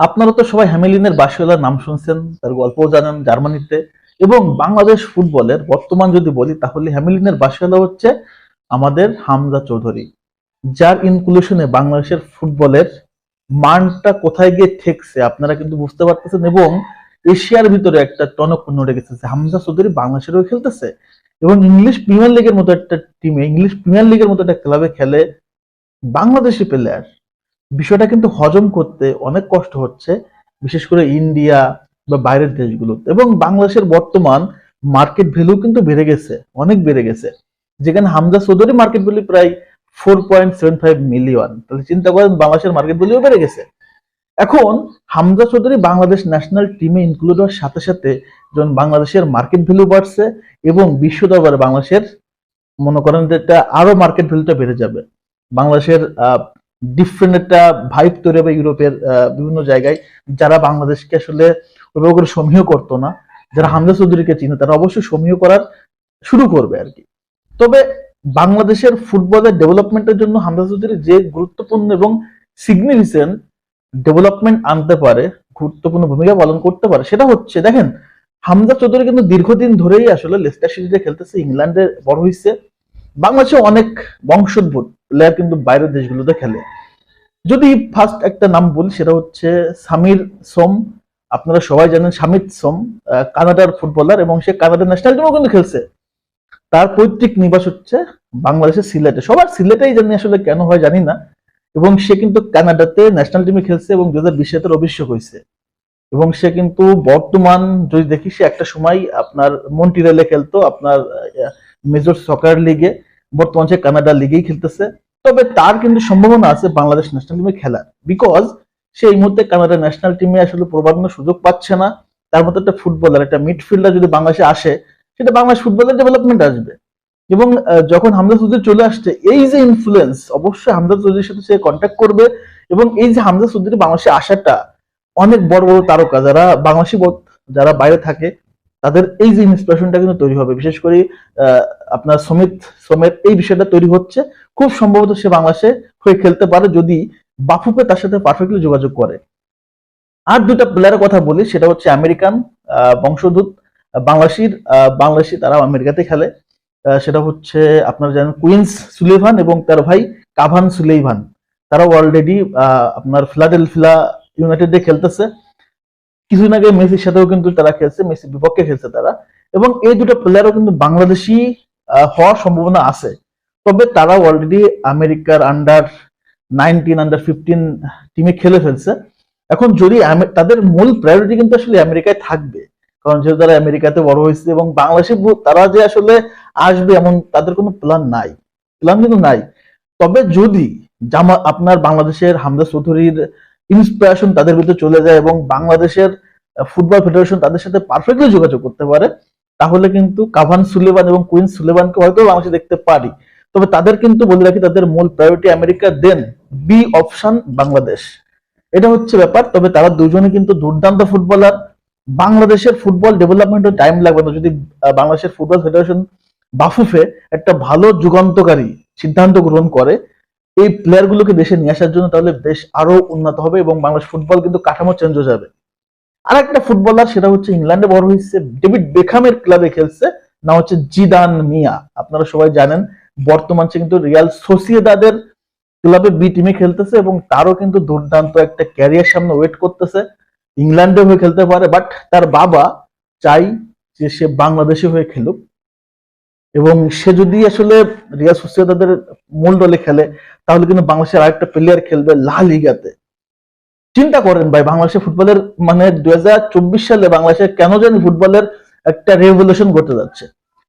আপনারা তো সবাই হ্যামিলিনের বাসিওয়ালার নাম শুনছেন, তার গল্পও জানেন জার্মানিতে। এবং বাংলাদেশ ফুটবলের বর্তমান যদি বলি, তাহলে হ্যামিলিনের বাসিওয়ালা হচ্ছে আমাদের হামজা চৌধুরী, যার ইনক্লুশনে বাংলাদেশের ফুটবলের মানটা কোথায় গিয়ে ঠেকছে, আপনারা কিন্তু বুঝতে পারতেছেন। এবং এশিয়ার ভিতরে একটা টনক নড়ে গেছে হামজা চৌধুরী বাংলাদেশেরও খেলতেছে। এবং ইংলিশ প্রিমিয়ার লিগের মতো একটা টিমে ইংলিশ প্রিমিয়ার লিগের মতো একটা ক্লাবে খেলে বাংলাদেশি প্লেয়ার বিষয়টা কিন্তু হজম করতে অনেক কষ্ট হচ্ছে, বিশেষ করে ইন্ডিয়া বা বাইরের দেশগুলোতে এবং বাংলাদেশের বর্তমান মার্কেট ভ্যালু কিন্তু বেড়ে গেছে, অনেক বেড়ে গেছে। যেখানে হামজা চৌধুরী মার্কেট ভ্যালু প্রায় four point seven five million তাহলে চিন্তা করেন বাংলাদেশের মার্কেট ভ্যালু বেড়ে গেছে। এখন হামজা চৌধুরী বাংলাদেশ ন্যাশনাল টিমে ইনক্লুড হওয়ার সাথে সাথে যখন বাংলাদেশের মার্কেট ভ্যালু বাড়ছে এবং বিশ্ব দরবারে বাংলাদেশের, মনে করেন যে এটা আরও মার্কেট ভ্যালুটা বেড়ে যাবে। বাংলাদেশের ডিফারেন্ট একটা ভাইব তৈরি হবে ইউরোপের বিভিন্ন জায়গায়, যারা বাংলাদেশকে আসলে ওইভাবে করে সমীহ করতো না, যারা হামজা চৌধুরীকে চিনে, তারা অবশ্যই সমীহ করার শুরু করবে আর কি। তবে বাংলাদেশের ফুটবলের ডেভেলপমেন্টের জন্য হামজা চৌধুরী যে গুরুত্বপূর্ণ এবং সিগনিফিকেন্ট ডেভেলপমেন্ট আনতে পারে, গুরুত্বপূর্ণ ভূমিকা পালন করতে পারে, সেটা হচ্ছে, দেখেন, হামজা চৌধুরী কিন্তু দীর্ঘদিন ধরেই আসলে লেস্টার সিটিতে খেলতেছে, ইংল্যান্ডে বড় হয়েছে বাংলাদেশে অনেক বংশোদ্ভূত প্লেয়ার কিন্তু বাইরের দেশগুলোতে খেলে। যদি ফার্স্ট একটা নাম বলি, সেটা হচ্ছে সামির সোম। আপনারা সবাই জানেন সামিত সোম কানাডার ফুটবলার এবং সে কানাডার ন্যাশনাল টিমও কিন্তু খেলছে। তার পৈতৃক নিবাস হচ্ছে বাংলাদেশের সিলেটে। সবার সিলেটেই জানি আসলে কেন হয় জানি না। এবং সে কিন্তু কানাডাতে ন্যাশনাল টিমে খেলছে এবং দু হাজার বিশ অভিষেক হয়েছে। এবং সে কিন্তু বর্তমান যদি দেখি, সে একটা সময় আপনার মন্টিরেলে খেলতো, আপনার মেজর সকার লিগে বর্তমান সে কানাডা লিগেই খেলতেছে, তবে তার কিন্তু সম্ভাবনা আছে বাংলাদেশ ন্যাশনাল টিমে খেলার। বিকজ সে এই মুহূর্তে কানাডা ন্যাশনাল টিমে আসলে প্রবাদনের সুযোগ পাচ্ছে না, তার মতো একটা ফুটবলার একটা মিডফিল্ডার যদি বাংলাদেশে আসে, সেটা বাংলাদেশ ফুটবলের ডেভেলপমেন্ট আসবে। এবং যখন হামজা চৌধুরী চলে আসছে, এই যে ইনফ্লুয়েন্স অবশ্যই হামজা চৌধুরীর সাথে সে কন্ট্যাক্ট করবে এবং এই যে হামজা চৌধুরী বাংলাদেশে আসাটা অনেক বড় বড় তারকা। যারা বাংলাদেশি যারা বাইরে থাকে তাদের এই যে ইন্সপিরেশনটা কিন্তু তৈরি হবে। বিশেষ করে আপনার সমিত সমেত এই বিষয়টা তৈরি হচ্ছে। খুব সম্ভবত সে বাংলাদেশে হয়ে খেলতে পারে যদি বাফুপে তার সাথে পারফেক্টলি যোগাযোগ করে। আর দুটা প্লেয়ারের কথা বলি সেটা হচ্ছে আমেরিকান আহ, বাংলাদেশির বাংলাদেশি তারা আমেরিকাতে খেলে। সেটা হচ্ছে আপনারা জানেন কুইন্স সুলেভান এবং তার ভাই কাভান সুলেইভান তারা অলরেডি আপনার ফিলাডেলফিয়া ইউনাইটেডে খেলতেছে। কিছুদিন আগে মেসির সাথেও কিন্তু তারা খেলছে, মেসির বিপক্ষে খেলছে তারা। এবং এই দুটো প্লেয়ারও কিন্তু বাংলাদেশি হওয়ার সম্ভাবনা আছে। তবে তারা অলরেডি আমেরিকার আন্ডার নাইনটিন আন্ডার ফিফটিন টিমে খেলে ফেলছে। এখন যদি তাদের মূল প্রায়োরিটি কিন্তু আসলে আমেরিকায় থাকবে। কারণ যেহেতু তারা আমেরিকাতে বড় হয়েছে এবং বাংলাদেশে তারা যে আসলে আসবে এমন তাদের কোনো প্ল্যান নাই। প্ল্যান কিন্তু নাই। তবে যদি জামা, আপনার বাংলাদেশের হামদা চৌধুরীর ইন্সপিরেশন তাদের ভিতরে চলে যায় এবং বাংলাদেশের ফুটবল ফেডারেশন তাদের সাথে পারফেক্টলি যোগাযোগ করতে পারে। তাহলে কিন্তু কাভান সুলেবান এবং কুইন সুলেবানকে হয়তো বাংলাদেশে দেখতে পারি। তবে তাদের কিন্তু বলে রাখি, তাদের মূল priority America then B option Bangladesh. এটা হচ্ছে ব্যাপার, তবে তারা দুজনে কিন্তু দুর্দান্ত ফুটবলার বাংলাদেশের ফুটবল ডেভেলপমেন্টে টাইম লাগবে না। যদি বাংলাদেশের ফুটবল ফেডারেশন বাফুফে একটা ভালো যুগান্তকারী সিদ্ধান্ত গ্রহণ করে এই প্লেয়ার গুলোকে দেশে নিয়ে আসার জন্য তাহলে দেশ আরও উন্নত হবে এবং বাংলাদেশ ফুটবল কিন্তু কাঠামো চেঞ্জ হয়ে যাবে। আর একটা ফুটবলার সেটা হচ্ছে ইংল্যান্ডে বড় হয়েছে, ডেভিড বেখামের ক্লাবে খেলছে না হচ্ছে জিদান মিয়া। আপনারা সবাই জানেন, বর্তমান সে কিন্তু রিয়াল সোসিয়েদাদের ক্লাবে বি টিমে খেলতেছে এবং তারও কিন্তু দুর্দান্ত একটা ক্যারিয়ার সামনে ওয়েট করতেছে। ইংল্যান্ডে হয়ে খেলতে পারে বাট তার বাবা চাই যে সে বাংলাদেশে হয়ে খেলুক। এবং সে যদি আসলে রিয়াল সোসিয়েদাদের মূল দলে খেলে, তাহলে কিন্তু বাংলাদেশের আরেকটা প্লেয়ার খেলবে লা লিগাতে। চিন্তা করেন ভাই বাংলাদেশের ফুটবলের মানে দুই সালে বাংলাদেশে কেন জানি ফুটবলের একটা রেভলিউশন ঘটতে যাচ্ছে।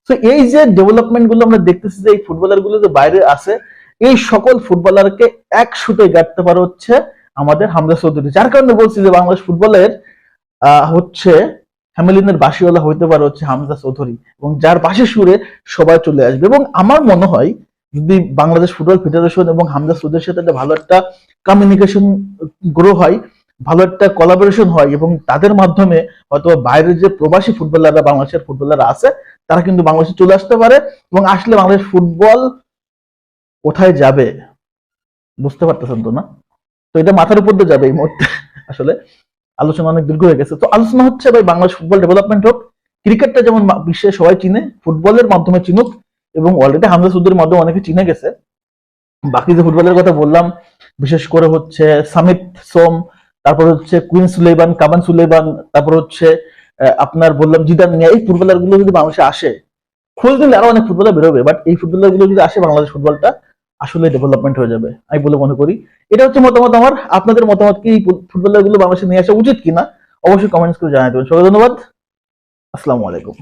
তো এই যে ডেভেলপমেন্টগুলো আমরা দেখতেছি যে এই ফুটবলারগুলো যে বাইরে আছে, এই সকল ফুটবলারকে এক সুতে গাঁটতে পারে হচ্ছে আমাদের হামজা চৌধুরী। যার কারণে বলছি যে বাংলাদেশ ফুটবলের হচ্ছে হ্যামিলিনের বাসিওয়ালা হইতে পারে হচ্ছে হামজা চৌধুরী। এবং যার বাসি সুরে সবাই চলে আসবে। এবং আমার মনে হয়, যদি বাংলাদেশ ফুটবল ফেডারেশন এবং হামজা চৌধুরীর সাথে একটা ভালো একটা কমিউনিকেশন গ্রো হয়, ভালো একটা কোলাবোরেশন হয় এবং তাদের মাধ্যমে হয়তো বাইরের যে প্রবাসী ফুটবলাররা, বাংলাদেশের ফুটবলাররা আছে, তারা কিন্তু বাংলাদেশে চলে আসতে পারে এবং আসলে বাংলাদেশ ফুটবল কোথায় যাবে? বুঝতে পারতেছেন তো না? তো এটা মাথার উপর দিয়ে যাবে এই মুহূর্তে, আসলে। আলোচনা অনেক দীর্ঘ হয়ে গেছে। তো আলোচনা হচ্ছে ভাই বাংলাদেশ ফুটবল ডেভেলপমেন্ট হোক। ক্রিকেটটা যেমন বিশ্বে সবাই চিনে ফুটবলের মাধ্যমে চিনুক এবং অলরেডি হামজা সুদ্দের মাধ্যমে অনেকে চিনে গেছে। বাকি যে ফুটবলের কথা বললাম, বিশেষ করে হচ্ছে সামিত সোম, তারপর হচ্ছে কুইন সুলেবান কাবান সুলেবান তারপর হচ্ছে আপনার বললাম জিদান মিয়া, এই ফুটবলারগুলো যদি বাংলাদেশে আসে, খোঁজ নিলে আরও অনেক ফুটবলার বেরোবে বাট এই ফুটবলারগুলো যদি আসে বাংলাদেশ ফুটবলটা আসলে ডেভেলপমেন্ট হয়ে যাবে। আমি বলে মনে করি, এটা হচ্ছে মতামত আমার। আপনাদের মতামত কি? ফুটবলারগুলো বাংলাদেশে নিয়ে আসা উচিত কিনা? অবশ্যই কমেন্টস করে জানাতে দেবেন সবাই ধন্যবাদ। আসসালামু আলাইকুম।